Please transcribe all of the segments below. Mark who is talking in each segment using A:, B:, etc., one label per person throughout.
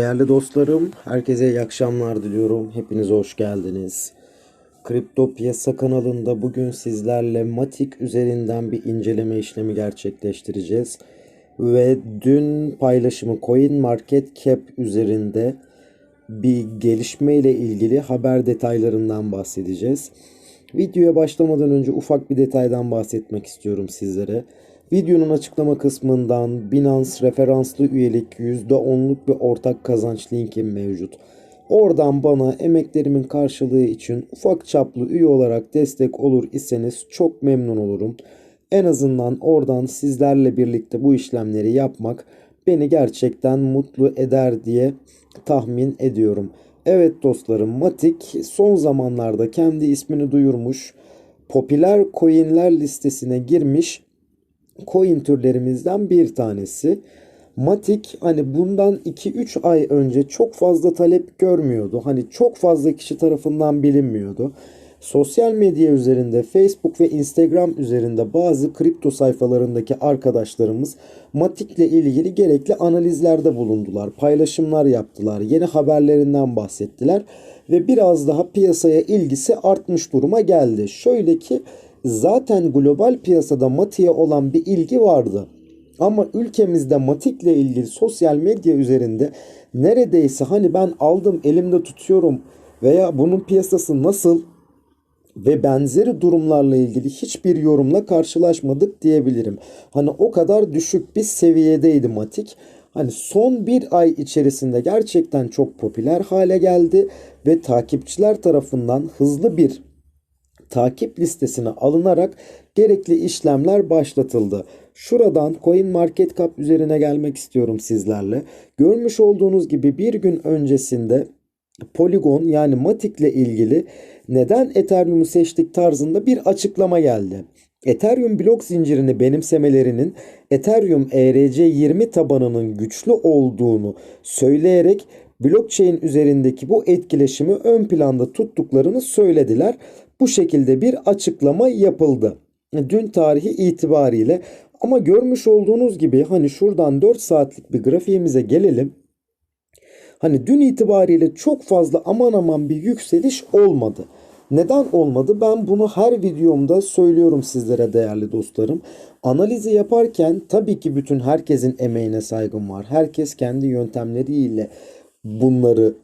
A: Değerli dostlarım, herkese iyi akşamlar diliyorum. Hepiniz hoş geldiniz. Kripto Piyasa kanalında bugün sizlerle Matic üzerinden bir inceleme işlemi gerçekleştireceğiz. Ve dün paylaşımı Coin Market Cap üzerinde bir gelişme ile ilgili haber detaylarından bahsedeceğiz. Videoya başlamadan önce ufak bir detaydan bahsetmek istiyorum sizlere. Videonun açıklama kısmından Binance referanslı üyelik %10'luk bir ortak kazanç linkim mevcut. Oradan bana emeklerimin karşılığı için ufak çaplı üye olarak destek olur iseniz çok memnun olurum. En azından oradan sizlerle birlikte bu işlemleri yapmak beni gerçekten mutlu eder diye tahmin ediyorum. Evet dostlarım Matic son zamanlarda kendi ismini duyurmuş. Popüler coinler listesine girmiş coin türlerimizden bir tanesi. Matic hani bundan 2-3 ay önce çok fazla talep görmüyordu. Hani çok fazla kişi tarafından bilinmiyordu. Sosyal medya üzerinde Facebook ve Instagram üzerinde bazı kripto sayfalarındaki arkadaşlarımız Matic ile ilgili gerekli analizlerde bulundular. Paylaşımlar yaptılar. Yeni haberlerinden bahsettiler. Ve biraz daha piyasaya ilgisi artmış duruma geldi. Şöyle ki zaten global piyasada Matic'e olan bir ilgi vardı. Ama ülkemizde Matic ile ilgili sosyal medya üzerinde neredeyse hani ben aldım elimde tutuyorum veya bunun piyasası nasıl ve benzeri durumlarla ilgili hiçbir yorumla karşılaşmadık diyebilirim. Hani o kadar düşük bir seviyedeydi Matic. Hani son bir ay içerisinde gerçekten çok popüler hale geldi ve takipçiler tarafından hızlı bir takip listesine alınarak gerekli işlemler başlatıldı. Şuradan Coin Market Cap üzerine gelmek istiyorum sizlerle. Görmüş olduğunuz gibi bir gün öncesinde Polygon yani Matic ile ilgili neden Ethereum'u seçtik tarzında bir açıklama geldi. Ethereum blok zincirini benimsemelerinin Ethereum ERC20 tabanının güçlü olduğunu söyleyerek blockchain üzerindeki bu etkileşimi ön planda tuttuklarını söylediler. Bu şekilde bir açıklama yapıldı. Dün tarihi itibariyle ama görmüş olduğunuz gibi hani şuradan 4 saatlik bir grafiğimize gelelim. Hani dün itibariyle çok fazla aman aman bir yükseliş olmadı. Neden olmadı? Ben bunu her videomda söylüyorum sizlere değerli dostlarım. Analizi yaparken tabii ki bütün herkesin emeğine saygım var. Herkes kendi yöntemleriyle bunları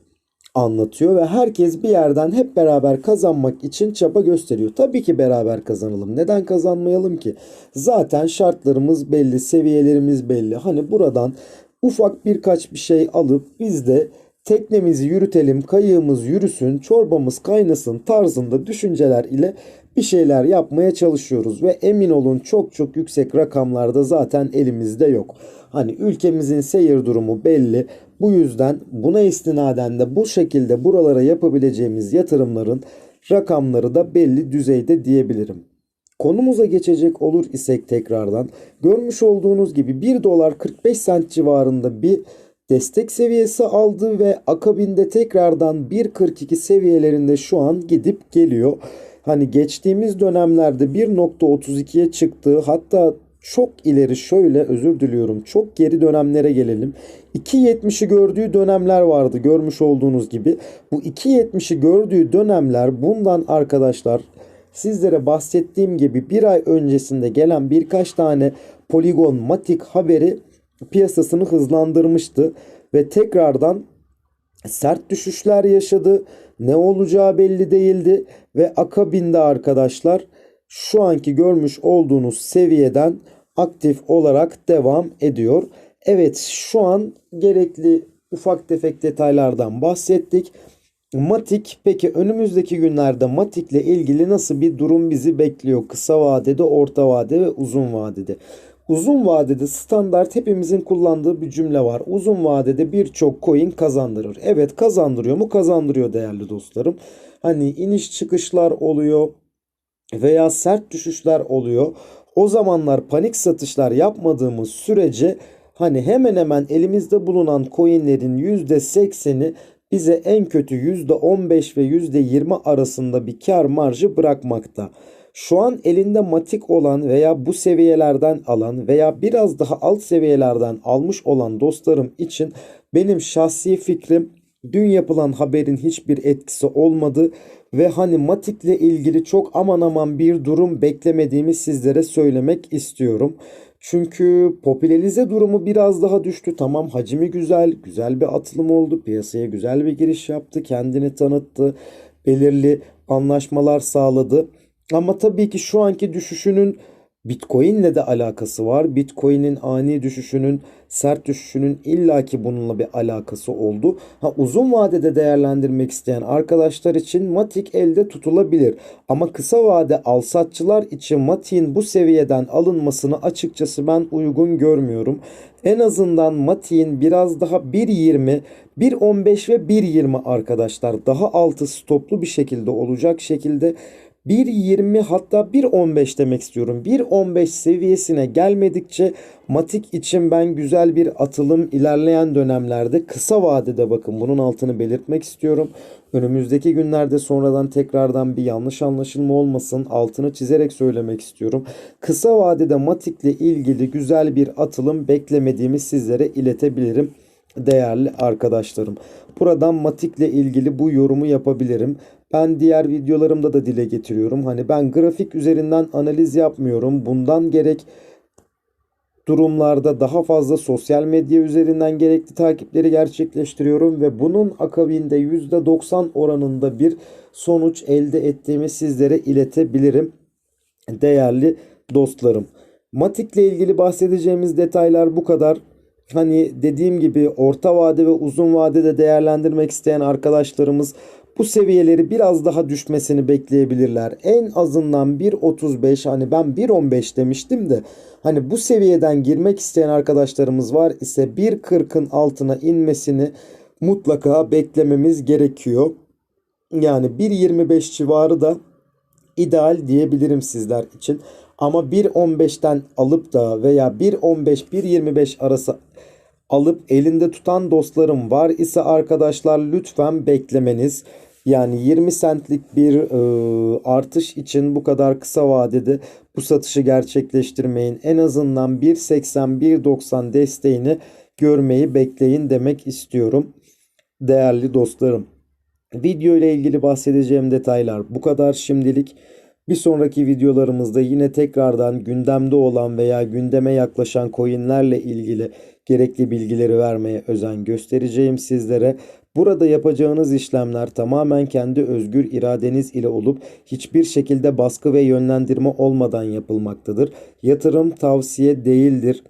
A: anlatıyor ve herkes bir yerden hep beraber kazanmak için çaba gösteriyor. Tabii ki beraber kazanalım. Neden kazanmayalım ki? Zaten şartlarımız belli, seviyelerimiz belli. Hani buradan ufak birkaç bir şey alıp biz de teknemizi yürütelim, kayığımız yürüsün, çorbamız kaynasın tarzında düşünceler ile bir şeyler yapmaya çalışıyoruz ve emin olun çok çok yüksek rakamlarda zaten elimizde yok. Hani ülkemizin seyir durumu belli. Bu yüzden buna istinaden de bu şekilde buralara yapabileceğimiz yatırımların rakamları da belli düzeyde diyebilirim. Konumuza geçecek olur isek tekrardan görmüş olduğunuz gibi 1 dolar 45 sent civarında bir destek seviyesi aldı ve akabinde tekrardan 1.42 seviyelerinde şu an gidip geliyor. Hani geçtiğimiz dönemlerde 1.32'ye çıktı hatta çok ileri şöyle özür diliyorum çok geri dönemlere gelelim. 2.70'i gördüğü dönemler vardı görmüş olduğunuz gibi. Bu 2.70'i gördüğü dönemler bundan arkadaşlar sizlere bahsettiğim gibi bir ay öncesinde gelen birkaç tane Polygon Matic haberi piyasasını hızlandırmıştı ve tekrardan sert düşüşler yaşadı. Ne olacağı belli değildi ve akabinde arkadaşlar şu anki görmüş olduğunuz seviyeden aktif olarak devam ediyor. Evet şu an gerekli ufak tefek detaylardan bahsettik. Matic peki önümüzdeki günlerde Matic ile ilgili nasıl bir durum bizi bekliyor? Kısa vadede, orta vade ve uzun vadede. Uzun vadede standart hepimizin kullandığı bir cümle var. Uzun vadede birçok coin kazandırır. Evet kazandırıyor mu? Kazandırıyor değerli dostlarım. Hani iniş çıkışlar oluyor veya sert düşüşler oluyor. O zamanlar panik satışlar yapmadığımız sürece hani hemen hemen elimizde bulunan coinlerin %80'i bize en kötü %15 ve %20 arasında bir kar marjı bırakmakta. Şu an elinde matik olan veya bu seviyelerden alan veya biraz daha alt seviyelerden almış olan dostlarım için Benim şahsi fikrim dün yapılan haberin hiçbir etkisi olmadı ve hani Matik'le ilgili çok aman aman bir durum beklemediğimi sizlere söylemek istiyorum. Çünkü popülerize durumu biraz daha düştü. Tamam hacmi güzel, güzel bir atılım oldu. Piyasaya güzel bir giriş yaptı, kendini tanıttı, belirli anlaşmalar sağladı. Ama tabii ki şu anki düşüşünün Bitcoin'le de alakası var. Bitcoin'in ani düşüşünün, sert düşüşünün illaki bununla bir alakası oldu. Ha uzun vadede değerlendirmek isteyen arkadaşlar için Matic elde tutulabilir. Ama kısa vade alsatçılar için Matic'in bu seviyeden alınmasını açıkçası ben uygun görmüyorum. En azından Matic'in biraz daha 1.20, 1.15 ve 1.20 arkadaşlar daha altı stoplu bir şekilde olacak şekilde 1.20 hatta 1.15 demek istiyorum. 1.15 seviyesine gelmedikçe Matik için ben güzel bir atılım ilerleyen dönemlerde kısa vadede bakın bunun altını belirtmek istiyorum. Önümüzdeki günlerde sonradan tekrardan bir yanlış anlaşılma olmasın altını çizerek söylemek istiyorum. Kısa vadede Matik'le ilgili güzel bir atılım beklemediğimi sizlere iletebilirim değerli arkadaşlarım. Buradan Matik'le ilgili bu yorumu yapabilirim. Ben diğer videolarımda da dile getiriyorum. Hani ben grafik üzerinden analiz yapmıyorum. Bundan gerek durumlarda daha fazla sosyal medya üzerinden gerekli takipleri gerçekleştiriyorum ve bunun akabinde %90 oranında bir sonuç elde ettiğimi sizlere iletebilirim. Değerli dostlarım. Matik'le ilgili bahsedeceğimiz detaylar bu kadar. Hani dediğim gibi orta vade ve uzun vadede değerlendirmek isteyen arkadaşlarımız bu seviyeleri biraz daha düşmesini bekleyebilirler. En azından 1.35 hani ben 1.15 demiştim de hani bu seviyeden girmek isteyen arkadaşlarımız var ise 1.40'ın altına inmesini mutlaka beklememiz gerekiyor. Yani 1.25 civarı da ideal diyebilirim sizler için. Ama 1.15'ten alıp da veya 1.15-1.25 arası alıp elinde tutan dostlarım var ise arkadaşlar lütfen beklemeniz. Yani 20 centlik bir e, artış için bu kadar kısa vadede bu satışı gerçekleştirmeyin. En azından 1.80-1.90 desteğini görmeyi bekleyin demek istiyorum. Değerli dostlarım. Video ile ilgili bahsedeceğim detaylar bu kadar şimdilik. Bir sonraki videolarımızda yine tekrardan gündemde olan veya gündeme yaklaşan coinlerle ilgili gerekli bilgileri vermeye özen göstereceğim sizlere. Burada yapacağınız işlemler tamamen kendi özgür iradeniz ile olup hiçbir şekilde baskı ve yönlendirme olmadan yapılmaktadır. Yatırım tavsiye değildir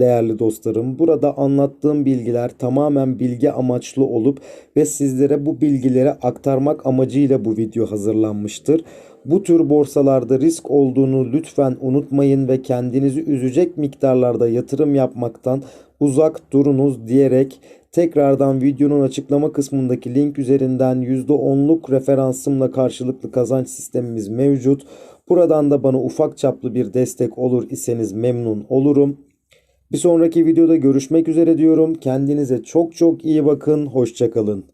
A: değerli dostlarım. Burada anlattığım bilgiler tamamen bilgi amaçlı olup ve sizlere bu bilgileri aktarmak amacıyla bu video hazırlanmıştır. Bu tür borsalarda risk olduğunu lütfen unutmayın ve kendinizi üzecek miktarlarda yatırım yapmaktan uzak durunuz diyerek tekrardan videonun açıklama kısmındaki link üzerinden %10'luk referansımla karşılıklı kazanç sistemimiz mevcut. Buradan da bana ufak çaplı bir destek olur iseniz memnun olurum. Bir sonraki videoda görüşmek üzere diyorum. Kendinize çok çok iyi bakın. Hoşçakalın.